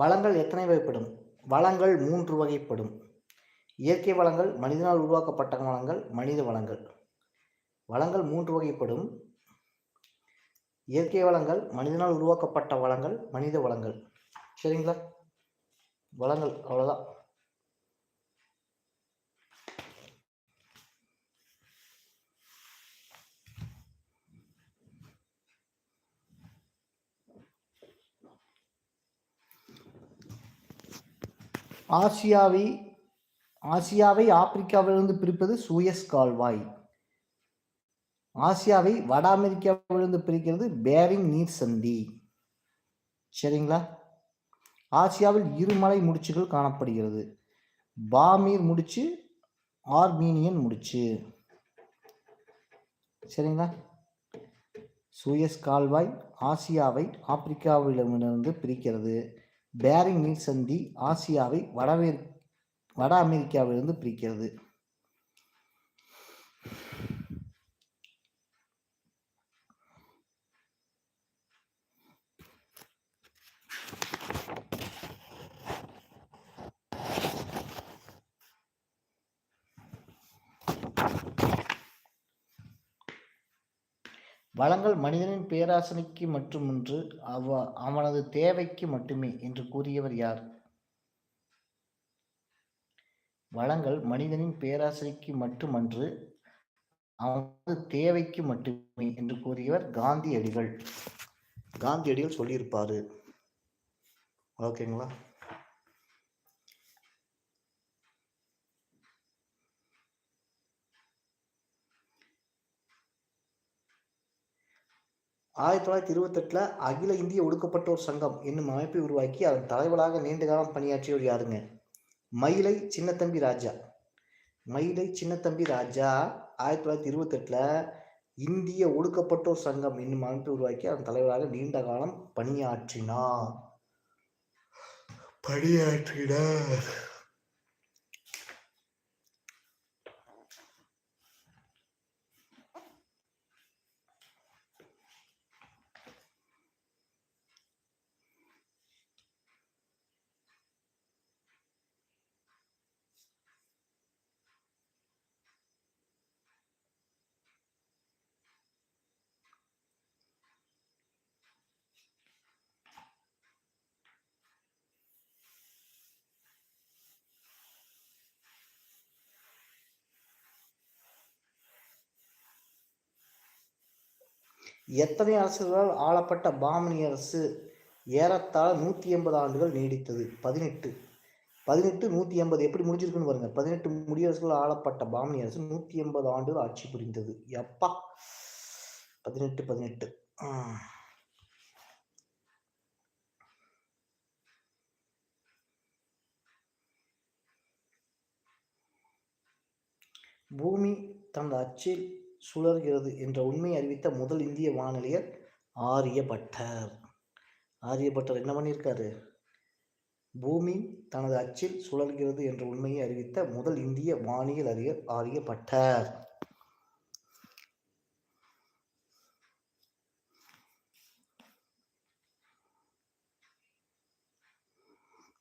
வளங்கள் எத்தனை வகைப்படும்? வளங்கள் மூன்று வகைப்படும். இயற்கை வளங்கள் மனிதனால் உருவாக்கப்பட்ட வளங்கள் மனித வளங்கள். வளங்கள் மூன்று வகைப்படும். இயற்கை வளங்கள் மனிதனால் உருவாக்கப்பட்ட வளங்கள் மனித வளங்கள். சரிங்களா? வளங்கள் அவ்வளோதான் ஆசியாவை ஆசியாவை ஆப்பிரிக்காவிலிருந்து பிரிப்பது சூயஸ் கால்வாய். ஆசியாவை வட அமெரிக்காவிலிருந்து பிரிக்கிறது பேரிங் நீர் சந்தி. சரிங்களா? ஆசியாவில் இருமலை முடிச்சுகள் காணப்படுகிறது. பாமீர் முடிச்சு ஆர்மீனியன் முடிச்சு. சரிங்களா? சூயஸ் கால்வாய் ஆசியாவை ஆப்பிரிக்காவிடமிருந்து பிரிக்கிறது. பேரிங் நீர் சந்தி ஆசியாவை வடமே வட அமெரிக்காவிலிருந்து பிரிக்கிறது. வளங்கள் மனிதனின் பேராசனைக்கு மட்டுமின்று அவ அவனது தேவைக்கு மட்டுமே என்று கூறியவர் யார்? வளங்கள் மனிதனின் பேராசைக்கு மட்டுமன்று அவனது தேவைக்கு மட்டுமே என்று கூறியவர் காந்தியடிகள். காந்தியடிகள் சொல்லியிருப்பாரு. ஓகேங்களா? ஆயிரத்தி தொள்ளாயிரத்தி இருபத்தெட்டில் அகில இந்திய ஒடுக்கப்பட்டோர் சங்கம் என்னும் அமைப்பை உருவாக்கி அதன் தலைவராக நீண்ட காலம் பணியாற்றியவர் யாருங்க? மயிலை சின்னத்தம்பி ராஜா. மயிலை சின்னத்தம்பி ராஜா ஆயிரத்தி தொள்ளாயிரத்தி இருபத்தெட்டில் இந்திய ஒடுக்கப்பட்டோர் சங்கம் என்னும் அமைப்பை உருவாக்கி அதன் தலைவராக நீண்ட காலம் பணியாற்றினார். பணியாற்றினார். எத்தனை அரசுகளால் ஆளப்பட்ட பாமனி அரசு ஏறத்தாழ நூற்றி எண்பது ஆண்டுகள் நீடித்தது? பதினெட்டு. பதினெட்டு நூற்றி எண்பது. எப்படி முடிஞ்சிருக்குன்னு பாருங்க. பதினெட்டு முடியரசுகள் ஆளப்பட்ட பாமனி அரசு நூற்றி எண்பது ஆண்டுகள் ஆட்சி புரிந்தது. எப்பா? பதினெட்டு பதினெட்டு. பூமி தனது அச்சில் சுழல்கிறது என்ற உண்மையை அறிவித்த முதல் இந்திய வானொலியர் ஆரியபட்டர் ஆரியபட்டர் என்ன பண்ணியிருக்காரு? பூமி தனது அச்சில் சுழல்கிறது என்ற உண்மையை அறிவித்த முதல் இந்திய வானியல் அறிஞர் ஆரியபட்டர்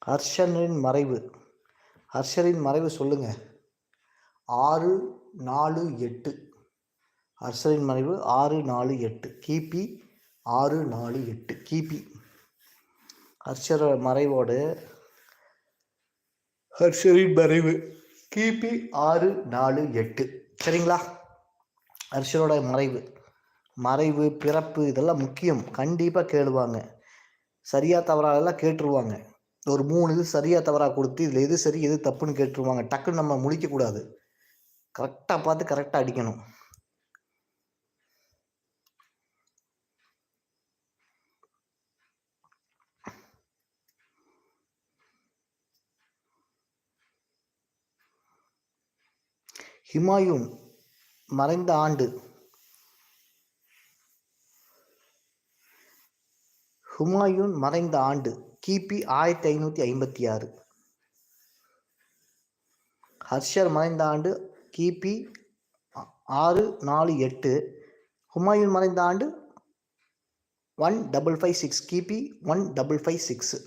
ஹர்ஷனின் மறைவு. ஹர்ஷரின் மறைவு சொல்லுங்க. ஆறு நாலு எட்டு. ஹர்ஷரின் மறைவு ஆறு நாலு எட்டு. கிபி ஆறு நாலு எட்டு. கிபி. ஹர்ஷர மறைவோடு ஹர்ஷரின் மறைவு. கிபி ஆறு நாலு எட்டு. சரிங்களா? ஹர்ஷரோட மறைவு. மறைவு பிறப்பு இதெல்லாம் முக்கியம். கண்டிப்பாக கேளுவாங்க. சரியாக தவறாக கேட்டுருவாங்க. ஒரு மூணு இது சரியாக தவறாக கொடுத்து இதில் எது சரி எது தப்புன்னு கேட்டுருவாங்க. டக்குன்னு நம்ம முடிக்கக்கூடாது கரெக்டாக பார்த்து கரெக்டாக அடிக்கணும். ஹிமாயூன் மறைந்த ஆண்டு. ஹுமாயூன் மறைந்த ஆண்டு கிபி ஆயிரத்தி ஐநூற்றி ஐம்பத்தி ஆறு. ஹர்ஷர் மறைந்த ஆண்டு கிபி ஆறு நாலு எட்டு. ஹுமாயூன் மறைந்த ஆண்டு ஒன் டபுள் ஃபைவ் சிக்ஸ் கிபி ஒன் டபுள் ஃபைவ் சிக்ஸு.